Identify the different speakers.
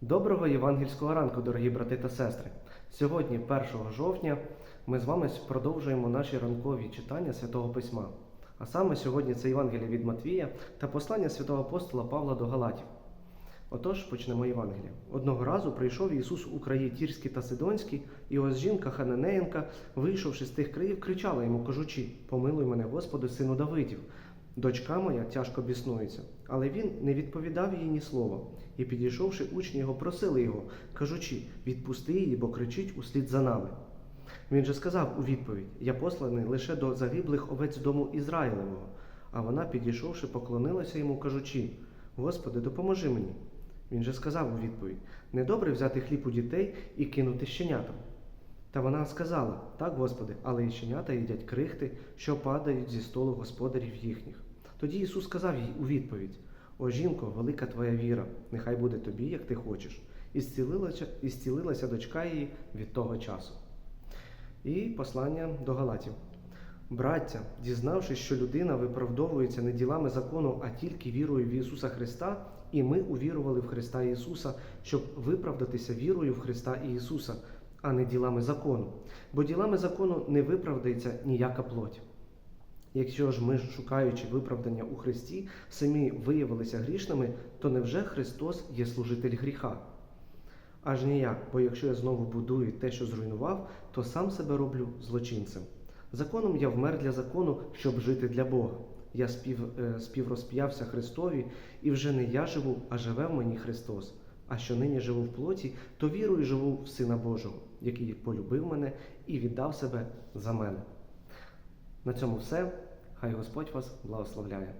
Speaker 1: Доброго євангельського ранку, дорогі брати та сестри. Сьогодні, 1 жовтня, ми з вами продовжуємо наші ранкові читання Святого Письма. А саме сьогодні це Євангелія від Матвія та послання святого апостола Павла до Галатів. Отож, почнемо Євангелія. Одного разу прийшов Ісус у краї Тірські та Сидонські, і ось жінка Хананеєнка, вийшовши з тих країв, кричала йому, кажучи: Помилуй мене, Господи, сину Давидів. Дочка моя тяжко біснується. Але він не відповідав їй ні слова. І підійшовши, учні його просили його, кажучи: відпусти її, бо кричить услід за нами. Він же сказав у відповідь: Я посланий лише до загиблих овець дому Ізраїлевого. А вона, підійшовши, поклонилася йому, кажучи: Господи, допоможи мені. Він же сказав у відповідь: Недобре взяти хліб у дітей і кинути щенятам. Та вона сказала: Так, Господи, але і щенята їдять крихти, що падають зі столу господарів їхніх. Тоді Ісус сказав їй у відповідь: О жінко, велика твоя віра, нехай буде тобі, як ти хочеш. І зцілилася, і зцілилася дочка її від того часу. І послання до Галатів. Браття, дізнавшись, що людина виправдовується не ділами закону, а тільки вірою в Ісуса Христа, і ми увірували в Христа Ісуса, щоб виправдатися вірою в Христа Ісуса, а не ділами закону. Бо ділами закону не виправдається ніяка плоть. Якщо ж ми, шукаючи виправдання у Христі, самі виявилися грішними, то невже Христос є служитель гріха? Аж ніяк, бо якщо я знову будую те, що зруйнував, то сам себе роблю злочинцем. Законом я вмер для закону, щоб жити для Бога. Я спів, е, співрозп'явся Христові, і вже не я живу, а живе в мені Христос. А що нині живу в плоті, то вірую живу в Сина Божого, який полюбив мене і віддав себе за мене. На цьому все. Хай Господь вас благословляє.